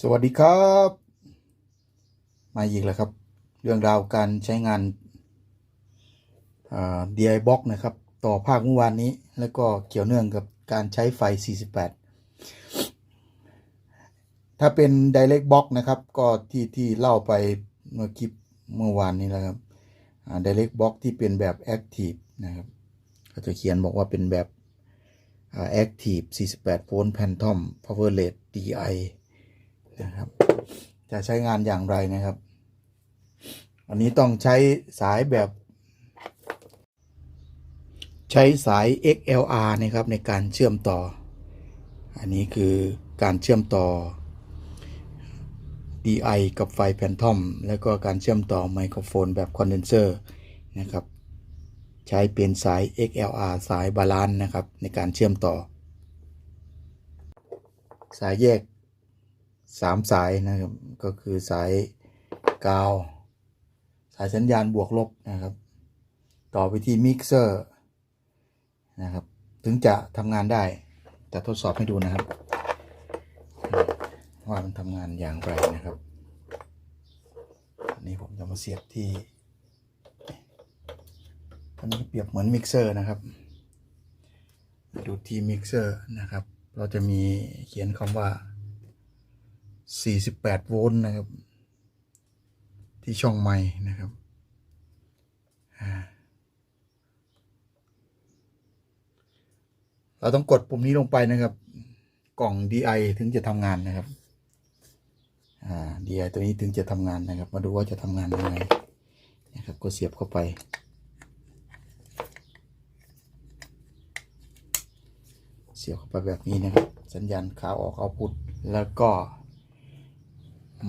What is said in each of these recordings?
สวัสดีครับ มาอีกแล้วครับ เรื่องราวการใช้งานอ่า DI Box นะครับ ต่อภาคเมื่อวานนี้ แล้วก็เกี่ยวเนื่องกับการใช้ไฟ 48 ถ้าเป็น Direct Box นะครับ ก็ที่ที่เล่าไปเมื่อคลิปเมื่อวานนี้แล้วครับ Direct Box ที่เป็นแบบ Active นะครับก็จะเขียนบอกว่าเป็นแบบ Active 48 volt Phantom Power Rate DI นะครับ จะใช้งานอย่างไรนะครับ อันนี้ต้องใช้สายแบบ ใช้สาย XLR นะครับในการเชื่อมต่อ อันนี้คือการเชื่อมต่อ DI กับไฟแพนทอม แล้วก็การเชื่อมต่อไมโครโฟนแบบคอนเดนเซอร์นะครับ ใช้เป็นสาย XLR สายบาลานซ์นะครับในการเชื่อมต่อ สายแยก สามสายนะครับ ก็คือสายกาว สายสัญญาณบวกลบนะครับ ต่อไปที่มิกเซอร์นะครับ ถึงจะทำงานได้จะทดสอบให้ดูนะครับ ว่ามันทำงานอย่างไรนะครับอันนี้ผมจะมาเสียบที่อันนี้เปรียบเหมือนมิกเซอร์นะครับ ดูที่มิกเซอร์นะครับ เราจะมีเขียนคำว่า 48 โวลต์นะครับ ที่ช่องไม้นะครับเราต้องกดปุ่มนี้ลงไปนะครับ กล่อง DI ถึงจะทำงานนะครับ อ่า DI ตัวนี้ถึงจะทำงานนะครับ มาดูว่าจะทำงานยังไงนะครับก็เสียบเข้าไป เสียบเข้าไปแบบนี้นะครับ สัญญาณขาออกเอาพุทแล้วก็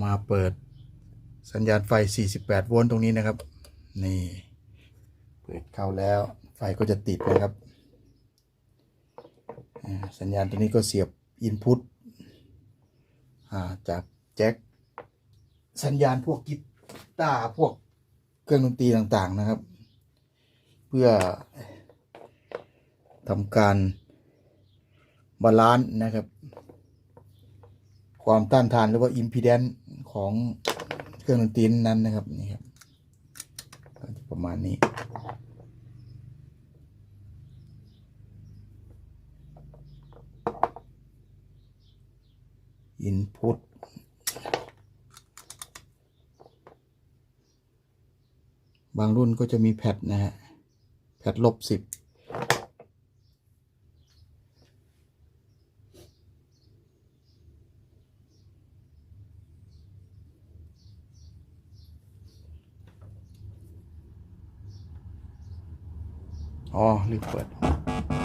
มาเปิดสัญญาณไฟ 48 โวลต์ตรงนี้นะครับ นี่ เปิดเข้าแล้วไฟก็จะติดนะครับ สัญญาณตัวนี้ก็เสียบอินพุตจากแจ็คสัญญาณพวกกีตาร์พวกเครื่องดนตรีต่างๆนะครับ เพื่อทำการบาลานซ์นะครับ ความต้านทานหรือว่าอิมพีแดนของเครื่องดนตรีนั้นนะครับนี่ครับก็จะประมาณนี้อินพุตบางรุ่นก็จะมีแพดนะฮะ แพดลบสิบ อ๋อรีบเปิด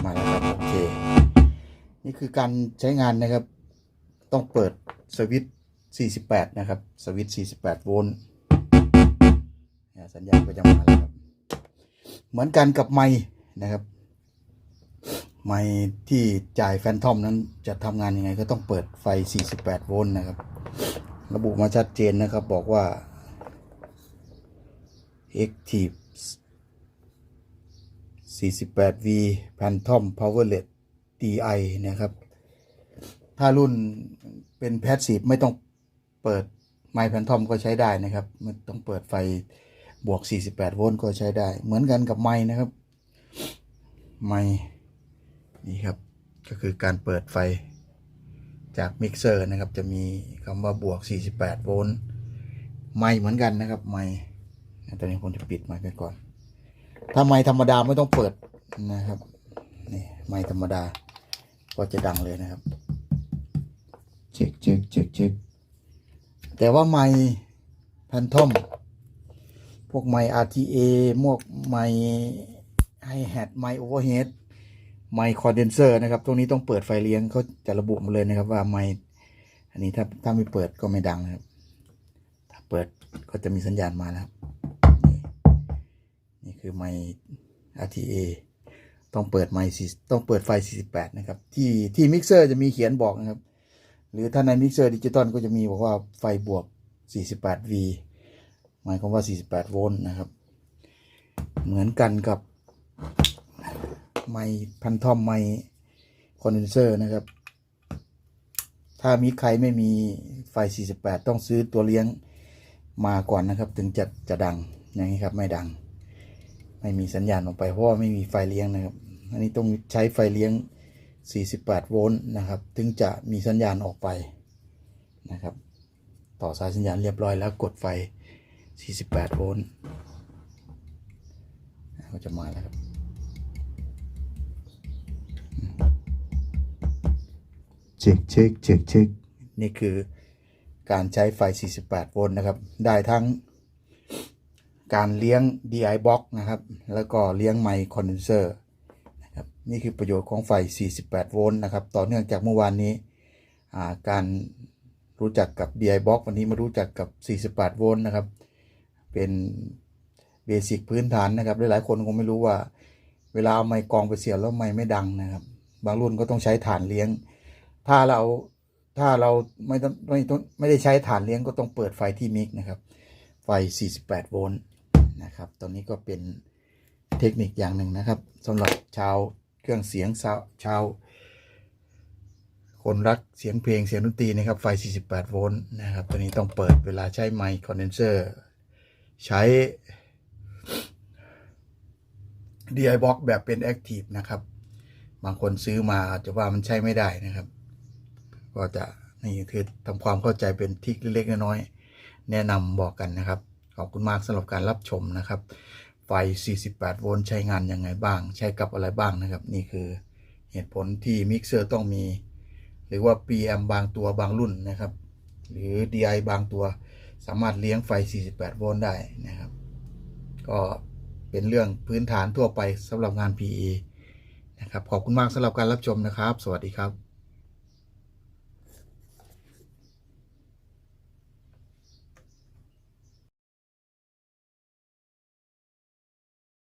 มาแล้วครับโอเคนี่คือการใช้งานนะครับ ต้องเปิดสวิตช์48 นะครับ สวิตช์48 โวลต์นะสัญญาณก็จะมาแล้วครับ เหมือนกันกับไม้นะครับ ไม้ที่จ่ายแฟนทอมนั้นจะทำงานยังไงก็ต้องเปิดไฟ 48 โวลต์นะครับ ระบุมาชัดเจนนะครับบอกว่า active 48V Phantom Powerlet DI นะครับ ถ้ารุ่นเป็นแพสซีฟไม่ต้องเปิดไมค์แพนทอมก็ใช้ได้นะครับไม่ต้องเปิดไฟบวก 48 โวลต์ก็ใช้ได้ เหมือนกันกับไม้นะครับ ไม้นี่ครับ ก็คือการเปิดไฟจากมิกเซอร์นะครับ จะมีคำว่าบวก 48 โวลต์ไม้เหมือนกันนะครับ ไม้ตอนนี้ผมจะปิดไม้ไปก่อน ถ้าไม้ธรรมดาไม่ต้องเปิดนะครับนี่ไม้ธรรมดา ก็จะดังเลยนะครับ เช็คเช็คเช็คเช็คแต่ว่าไม้แพนทอมพวกไม้ RTA พวกไม้ไฮแฮทไม้โอเวอร์เฮดไม้คอนเดนเซอร์นะครับ ตรงนี้ต้องเปิดไฟเลี้ยงเขาจะระบุมาเลยนะครับ ว่าไม้อันนี้ถ้าถ้าไม่เปิดก็ไม่ดังนะครับ ถ้าเปิดก็จะมีสัญญาณมาแล้วครับ นี่คือไม้ RTA ต้องเปิดไมค์ต้องเปิดไฟ 48 นะครับ ที่ที่มิกเซอร์จะมีเขียนบอกนะครับ หรือถ้าในมิกเซอร์ดิจิตอลก็จะมีบอกว่าไฟบวก 48V หมายความว่า 48 โวลต์นะครับ เหมือนกันกับไมค์พันทอมไมค์คอนเดนเซอร์นะครับ ถ้ามีใครไม่มีไฟ 48 ต้องซื้อตัวเลี้ยงมาก่อนนะครับ ถึงจะจะดังอย่างนี้ครับไม่ดัง ไม่มีสัญญาณออกไปเพราะว่าไม่มีไฟเลี้ยงนะครับ อันนี้ต้องใช้ไฟเลี้ยง 48 โวลต์นะครับ ถึงจะมีสัญญาณออกไปนะครับ ต่อสายสัญญาณเรียบร้อยแล้วกดไฟ 48 โวลต์ก็จะมาแล้วครับเช็คเช็คเช็คเช็คนี่คือการใช้ไฟ 48 โวลต์นะครับ ได้ทั้ง การเลี้ยง DI box นะครับ แล้วก็เลี้ยงไมค์คอนเดนเซอร์นะครับนี่คือประโยชน์ของไฟ 48 โวลต์นะครับ ต่อเนื่องจากเมื่อวานนี้การรู้จักกับ DI box วันนี้มารู้จักกับ 48 โวลต์นะครับ เป็นเบสิกพื้นฐานนะครับ หลายๆคนคงไม่รู้ว่า เวลาเอาไมค์กองไปเสียบแล้วไมค์ไม่ดังนะครับ บางรุ่นก็ต้องใช้ฐานเลี้ยง ถ้าเราถ้าเราไม่ต้องไม่ต้องไม่ได้ใช้ฐานเลี้ยงก็ต้องเปิดไฟที่มิกนะครับ ไฟ 48 โวลต์ นะครับตอนนี้ก็เป็นเทคนิคอย่างหนึ่งนะครับสำหรับชาวเครื่องเสียงชาว คนรักเสียงเพลงเสียงดนตรีนะครับ ไฟ 48 โวลต์นะครับ ตัวนี้ต้องเปิดเวลาใช้ไมค์คอนเดนเซอร์ ใช้ DI box แบบเป็น Active นะครับ บางคนซื้อมาอาจจะว่ามันใช้ไม่ได้นะครับ ก็จะนี่คือทำความเข้าใจเป็นทิกเล็กๆน้อยๆแนะนำบอกกันนะครับ ขอบคุณมากสำหรับการรับชมนะครับ ไฟ 48 โวลต์ใช้งานยังไงบ้าง ใช้กับอะไรบ้างนะครับ นี่คือเหตุผลที่มิกเซอร์ต้องมี หรือว่า PM บางตัวบางรุ่นนะครับ หรือ DI บางตัวสามารถเลี้ยงไฟ 48 โวลต์ได้นะครับ ก็เป็นเรื่องพื้นฐานทั่วไปสำหรับงาน PE นะครับ ขอบคุณมากสำหรับการรับชมนะครับ สวัสดีครับ